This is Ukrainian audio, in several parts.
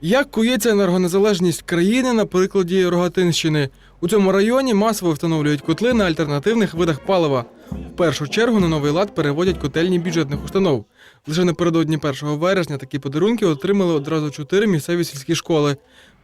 Як кується енергонезалежність країни на прикладі Рогатинщини? У цьому районі масово встановлюють котли на альтернативних видах палива. В першу чергу на новий лад переводять котельні бюджетних установ. Лише напередодні 1 вересня такі подарунки отримали одразу чотири місцеві сільські школи.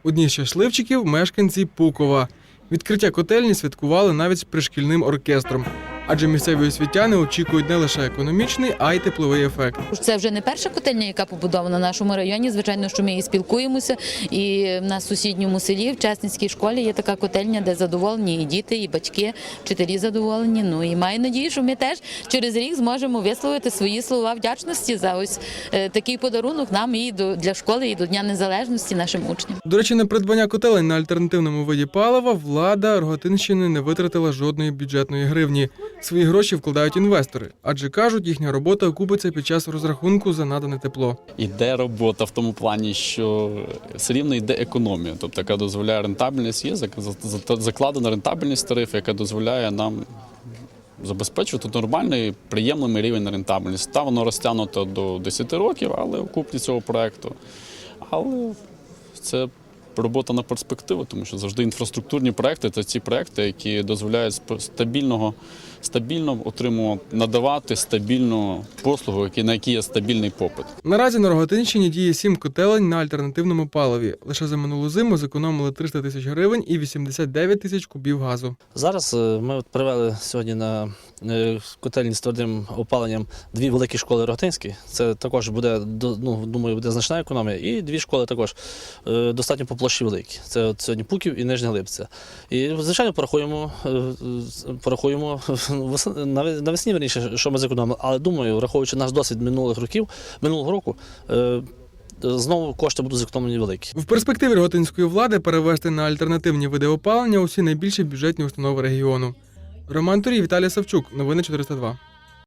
Одні з щасливчиків мешканці Пукова. Відкриття котельні святкували навіть з пришкільним оркестром. Адже місцеві освітяни очікують не лише економічний, а й тепловий ефект. Це вже не перша котельня, яка побудована в нашому районі. Звичайно, що ми і спілкуємося. І в сусідньому селі, в Чесницькій школі, є така котельня, де задоволені і діти, і батьки, вчителі задоволені. Ну і маю надію, що ми теж через рік зможемо висловити свої слова вдячності за ось е, такий подарунок нам і до для школи, і до Дня Незалежності нашим учням. До речі, на придбання котелень на альтернативному виді палива влада Рогатинщини не витратила жодної бюджетної гривні. Свої гроші вкладають інвестори, адже кажуть, їхня робота окупиться під час розрахунку за надане тепло. Іде робота в тому плані, що все рівно йде економія, тобто яка дозволяє рентабельність, є зак- за- за- закладена рентабельність тарифу, яка дозволяє нам забезпечувати нормальний, приємний рівень рентабельності. Та воно розтягнуто до 10 років, але окупність цього проекту. Але це робота на перспективу, тому що завжди інфраструктурні проекти це ті проекти, які дозволяють стабільного, стабільно отримувати, надавати стабільну послугу, на які є стабільний попит. Наразі на Рогатинщині діє сім котелень на альтернативному паливі. Лише за минулу зиму зекономили 300 тисяч гривень і 89 тисяч кубів газу. Зараз е, ми от привели сьогодні на котельні з твердим опаленням дві великі школи Рогатинські. Це також буде ну, думаю, буде значна економія. І дві школи також е, достатньо по площі великі. Це от сьогодні Пуків і Нижня Липця. І звичайно порахуємо, е, порахуємо вес- наве- навесні, верніше, що ми зекономили. Але думаю, враховуючи наш досвід минулих років, минулого року. е, Знову кошти будуть зекономлені великі. В перспективі рогатинської влади перевести на альтернативні види опалення усі найбільші бюджетні установи регіону. Роман Турій, Віталій Савчук. Новини 402.